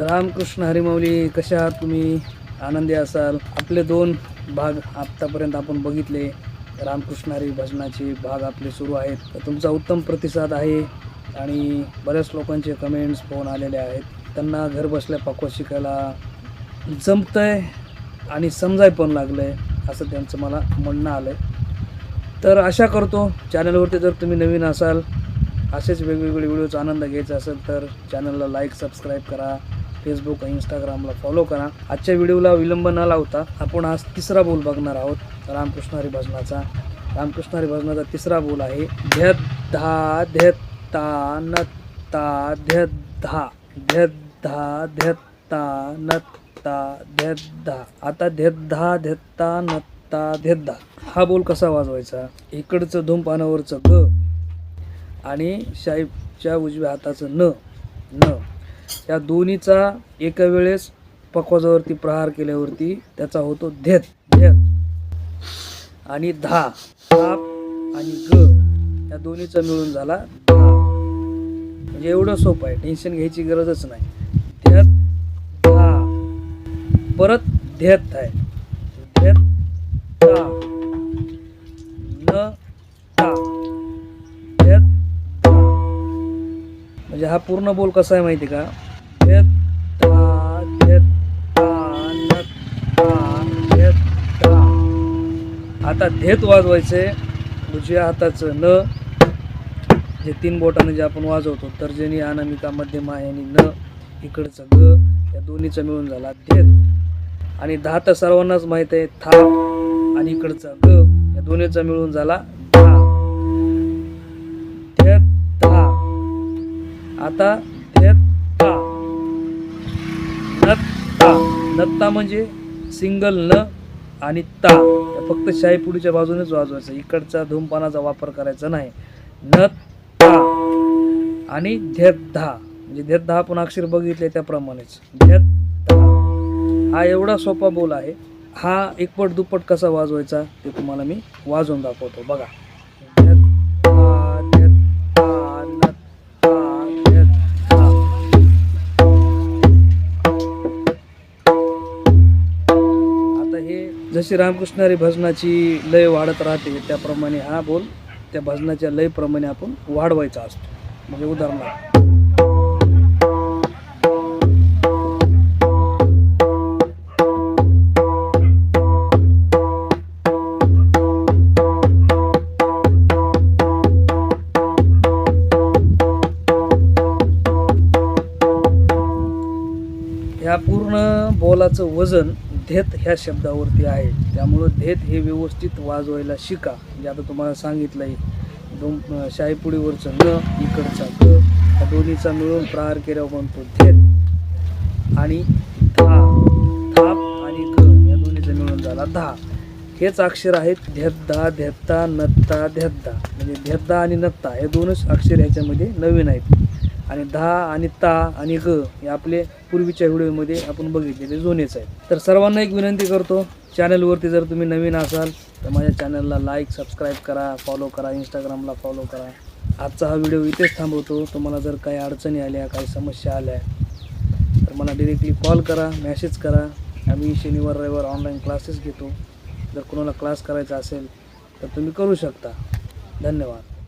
रामकृष्ण हरिमौली कशा आहात तुम्ही? आनंदी असाल. आपले दोन भाग आत्तापर्यंत आपण बघितले. रामकृष्ण हरी भजनाचे भाग आपले सुरू आहेत. तर तुमचा उत्तम प्रतिसाद आहे आणि बऱ्याच लोकांचे कमेंट्स फोन आलेले आहेत. त्यांना घर बसल्या पक्व शिकायला जमतंय आणि समजाय पण लागलं आहे असं त्यांचं मला म्हणणं आलं आहे तर आशा करतो चॅनलवरती जर तुम्ही नवीन असाल असेच वेगवेगळे व्हिडिओचा आनंद घ्यायचा असेल तर चॅनलला लाईक सबस्क्राईब करा. फेसबुक इंस्टाग्रामला फॉलो करा. आजच्या व्हिडिओला विलंब न लावता आपण आज तिसरा बोल बघणार आहोत. रामकृष्ण हरी भजनाचा रामकृष्ण हरी भजनाचा तिसरा बोल आहे. ध्यत धा ध्यत्ता नत्ता ध्य धा ध्य धा ध्यत्ता नत्ता ध्य धा आता ध्यत धा ध्यत्ता नत्ता ध्य धा हा बोल कसा वाजवायचा? इकडचं धूमपानावरचं ग. आणि शाईबच्या उजव्या हाताचं न. न. त्या दोन्हीचा एका वेळेस पकवाजावरती प्रहार केल्यावरती त्याचा होतो धेत. धेत. आणि धा. धाप आणि ग या दोन्हीचा मिळून झाला धा. म्हणजे एवढं सोपं आहे. टेन्शन घ्यायची गरजच नाही. धेत धा. परत धेत आहे. धेत धा. न धा. धेत धा. म्हणजे हा पूर्ण बोल कसा आहे माहिती का? आता धेत वाजवायचे उजव्या हाताचं न. जे तीन बोटाने जे आपण वाजवतो तर्जनी अनामिका मध्यमा आणि न. इकडचं ग या दोन्हीचं मिळून झाला धेत. आणि धा तर सर्वांनाच माहीत आहे था आणि इकडचा ग या दोन्हीचा मिळून झाला धा. धा. आता नत्ता म्हणजे सिंगल न आणि ता. या फक्त शाईपुडीच्या बाजूनेच वाजवायचं. इकडचा धूमपानाचा वापर करायचा नाही. न ता आणि धेत म्हणजे धेत आपण अक्षर बघितले त्याप्रमाणेच. धेत हा एवढा सोपा बोल आहे. हा एकपट दुप्पट कसा वाजवायचा ते तुम्हाला मी वाजवून दाखवतो. बघा. जशी रामकृष्णारी भजनाची लय वाढत राहते त्याप्रमाणे हा बोल त्या भजनाच्या लयप्रमाणे आपण वाढवायचा असतो. म्हणजे उदाहरणार्थ. ह्या पूर्ण बोलाचं वजन धेत ह्या शब्दावरती आहे. त्यामुळं धेत हे व्यवस्थित वाजवायला शिका. म्हणजे आता तुम्हाला सांगितलं आहे दोन शाईपुडीवरचं न इकडचा ग या दोन्हीचा मिळून प्रहार केल्यावर म्हणतो धेत आणि धा थाप आणि क या दोन्हीचा मिळून झाला धा. हेच अक्षर आहेत धेद्दा धेत्ता नत्ता धेद्दा म्हणजे धेद्दा आणि नत्ता हे दोनच अक्षर ह्याच्यामध्ये नवीन आहेत. आणि दहा आणि ता आणि ग हे आपले पूर्वीच्या व्हिडिओमध्ये आपण बघितलेले जुनेच आहेत. तर सर्वांना एक विनंती करतो चॅनलवरती जर तुम्ही नवीन असाल तर माझ्या चॅनलला लाईक सबस्क्राईब करा फॉलो करा इंस्टाग्रामला फॉलो करा. आजचा हा व्हिडिओ इथेच थांबवतो. तुम्हाला जर काही अडचणी आल्या काही समस्या आल्या तर मला डिरेक्टली कॉल करा मॅसेज करा. आम्ही शनिवार रविवार ऑनलाईन क्लासेस घेतो. जर कोणाला क्लास करायचा असेल तर तुम्ही करू शकता. धन्यवाद.